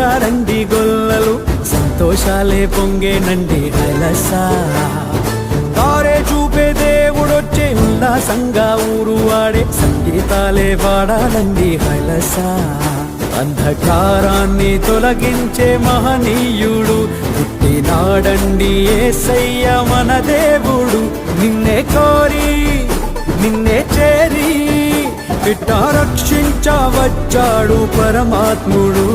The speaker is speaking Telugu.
ఊచారండి గొల్లలు సంతోషాలే పొంగేనండి హైలసా. తారే చూపే దేవుడొచ్చే ఉల్లాసంగా ఊరు వాడే సంగీతాలే వాడాలండి హైలసా. అంధకారాన్ని తొలగించే మహనీయుడు పుట్టినాడండి ఏసయ్య మన దేవుడు. నిన్నే కోరి నిన్నే చేరి బిడ్డ రక్షించవచ్చాడు పరమాత్ముడు.